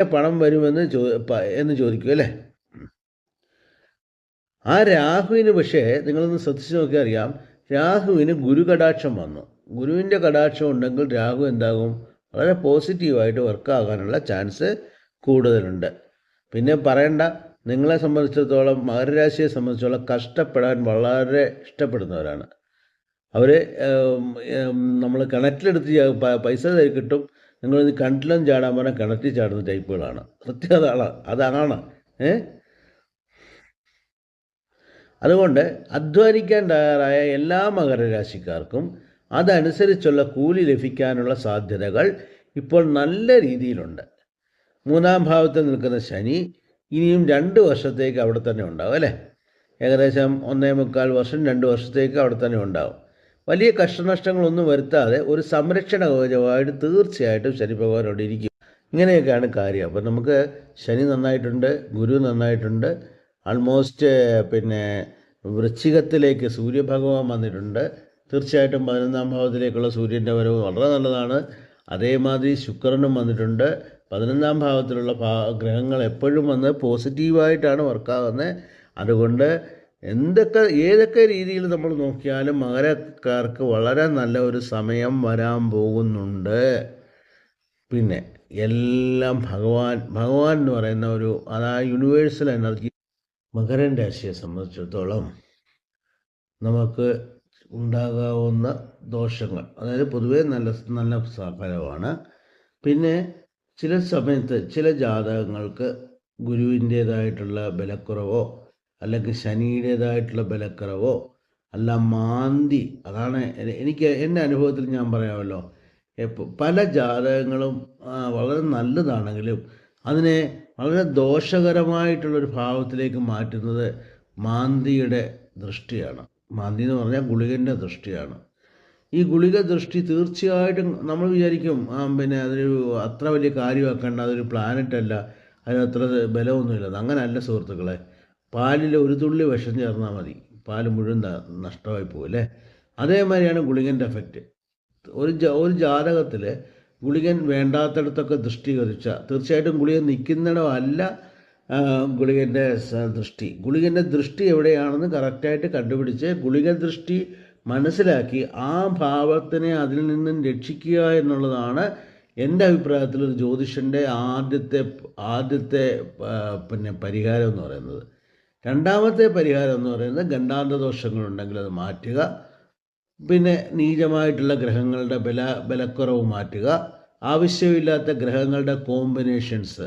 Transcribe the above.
പണം വരുമെന്ന് ചോ എന്ന് ചോദിക്കും അല്ലേ? ആ രാഹുവിന് പക്ഷേ നിങ്ങളൊന്ന് ശ്രദ്ധിച്ച് നോക്കിയാൽ അറിയാം രാഹുവിന് ഗുരു കടാക്ഷം വന്നു. ഗുരുവിന്റെ കടാക്ഷം ഉണ്ടെങ്കിൽ രാഹു എന്താകും? വളരെ പോസിറ്റീവായിട്ട് വർക്കാകാനുള്ള ചാൻസ് കൂടുതലുണ്ട്. പിന്നെ പറയണ്ട നിങ്ങളെ സംബന്ധിച്ചിടത്തോളം മകരരാശിയെ സംബന്ധിച്ചോളം കഷ്ടപ്പെടാൻ വളരെ ഇഷ്ടപ്പെടുന്നവരാണ്. അവർ നമ്മൾ കിണറ്റിലെടുത്ത് പൈസ കിട്ടും നിങ്ങളിത് കണ്ടിലും ചാടാൻ പറഞ്ഞാൽ കിണറ്റിൽ ചാടുന്ന ടൈപ്പുകളാണ്. സത്യം അതാണ് അതാണ്. ഏ? അതുകൊണ്ട് അധ്വാനിക്കാൻ തയ്യാറായ എല്ലാ മകരരാശിക്കാർക്കും അതനുസരിച്ചുള്ള കൂലി ലഭിക്കാനുള്ള സാധ്യതകൾ ഇപ്പോൾ നല്ല രീതിയിലുണ്ട്. മൂന്നാം ഭാവത്തിൽ നിൽക്കുന്ന ശനി ഇനിയും രണ്ട് വർഷത്തേക്ക് അവിടെ തന്നെ ഉണ്ടാവും അല്ലേ? ഏകദേശം ഒന്നേ മുക്കാൽ വർഷം രണ്ട് വർഷത്തേക്ക് അവിടെ തന്നെ ഉണ്ടാവും. വലിയ കഷ്ടനഷ്ടങ്ങളൊന്നും വരുത്താതെ ഒരു സംരക്ഷണ കവചമായിട്ട് തീർച്ചയായിട്ടും ശനി ഭഗവാൻ അവിടെ ഇരിക്കും. ഇങ്ങനെയൊക്കെയാണ് കാര്യം. അപ്പം നമുക്ക് ശനി നന്നായിട്ടുണ്ട് ഗുരു നന്നായിട്ടുണ്ട് ആൾമോസ്റ്റ് പിന്നെ വൃശ്ചികത്തിലേക്ക് സൂര്യഭഗവാൻ വന്നിട്ടുണ്ട്. തീർച്ചയായിട്ടും പതിനൊന്നാം ഭാവത്തിലേക്കുള്ള സൂര്യന്റെ വരവ് വളരെ നല്ലതാണ്. അതേമാതിരി ശുക്രനും വന്നിട്ടുണ്ട്. പതിനൊന്നാം ഭാവത്തിലുള്ള ഗ്രഹങ്ങൾ എപ്പോഴും വന്ന് പോസിറ്റീവായിട്ടാണ് വർക്കാകുന്നത് അതുകൊണ്ട് എന്തൊക്കെ ഏതൊക്കെ രീതിയിൽ നമ്മൾ നോക്കിയാലും മകരക്കാർക്ക് വളരെ നല്ല ഒരു സമയം വരാൻ പോകുന്നുണ്ട്. പിന്നെ എല്ലാം ഭഗവാൻ ഭഗവാൻ എന്ന് പറയുന്ന ഒരു അതാ യൂണിവേഴ്സൽ എനർജി മകരൻ രാശിയെ സംബന്ധിച്ചിടത്തോളം നമുക്ക് ഉണ്ടാകാവുന്ന ദോഷങ്ങൾ. അതായത് പൊതുവേ നല്ല നല്ല ഫലമാണ്. പിന്നെ ചില സമയത്ത് ചില ജാതകങ്ങൾക്ക് ഗുരുവിന്റേതായിട്ടുള്ള ബലക്കുറവോ അല്ലെങ്കിൽ ശനിയുടേതായിട്ടുള്ള ബലക്കുറവോ അല്ല മാന്തി അതാണ് എനിക്ക് എന്റെ അനുഭവത്തിൽ ഞാൻ പറയാമല്ലോ. പല ജാതകങ്ങളും വളരെ നല്ലതാണെങ്കിലും അതിനെ വളരെ ദോഷകരമായിട്ടുള്ളൊരു ഭാവത്തിലേക്ക് മാറ്റുന്നത് മാന്തിയുടെ ദൃഷ്ടിയാണ്. മാന്തി എന്ന് പറഞ്ഞാൽ ഗുളികന്റെ ദൃഷ്ടിയാണ്. ഈ ഗുളിക ദൃഷ്ടി തീർച്ചയായിട്ടും നമ്മൾ വിചാരിക്കും പിന്നെ അതൊരു അത്ര വലിയ കാര്യമാക്കേണ്ട അതൊരു പ്ലാനറ്റല്ല അതിനത്ര ബലമൊന്നുമില്ല. അങ്ങനെയല്ല സുഹൃത്തുക്കളെ. പാലിൽ ഒരു തുള്ളി വിഷം ചേർന്നാൽ മതി. പാൽ മുഴുവൻ നഷ്ടമായി പോകും അല്ലേ? അതേമാതിരിയാണ് ഗുളികന്റെ എഫക്റ്റ് ഒരു ഒരു ജാതകത്തിൽ ഗുളികൻ വേണ്ടാത്തടത്തൊക്കെ ദൃഷ്ടി കതിച്ച തീർച്ചയായിട്ടും ഗുളികൻ നിൽക്കുന്നിടമല്ല ഗുളികന്റെ ദൃഷ്ടി. ഗുളികന്റെ ദൃഷ്ടി എവിടെയാണെന്ന് കറക്റ്റായിട്ട് കണ്ടുപിടിച്ച് ഗുളിക ദൃഷ്ടി മനസ്സിലാക്കി ആ ഭാവത്തിനെ അതിൽ നിന്നും രക്ഷിക്കുക എന്നുള്ളതാണ് എന്റെ അഭിപ്രായത്തിൽ ഒരു ജ്യോതിഷന്റെ ആദ്യത്തെ ആദ്യത്തെ പിന്നെ പരിഹാരം എന്ന് പറയുന്നത്. രണ്ടാമത്തെ പരിഹാരം എന്ന് പറയുന്നത് ഗണ്ടാന്ത ഗണ്ഡാന്തദോഷങ്ങളുണ്ടെങ്കിൽ അത് മാറ്റുക. പിന്നെ നീചമായിട്ടുള്ള ഗ്രഹങ്ങളുടെ ബല ബലക്കുറവ് മാറ്റുക. ആവശ്യമില്ലാത്ത ഗ്രഹങ്ങളുടെ കോമ്പിനേഷൻസ്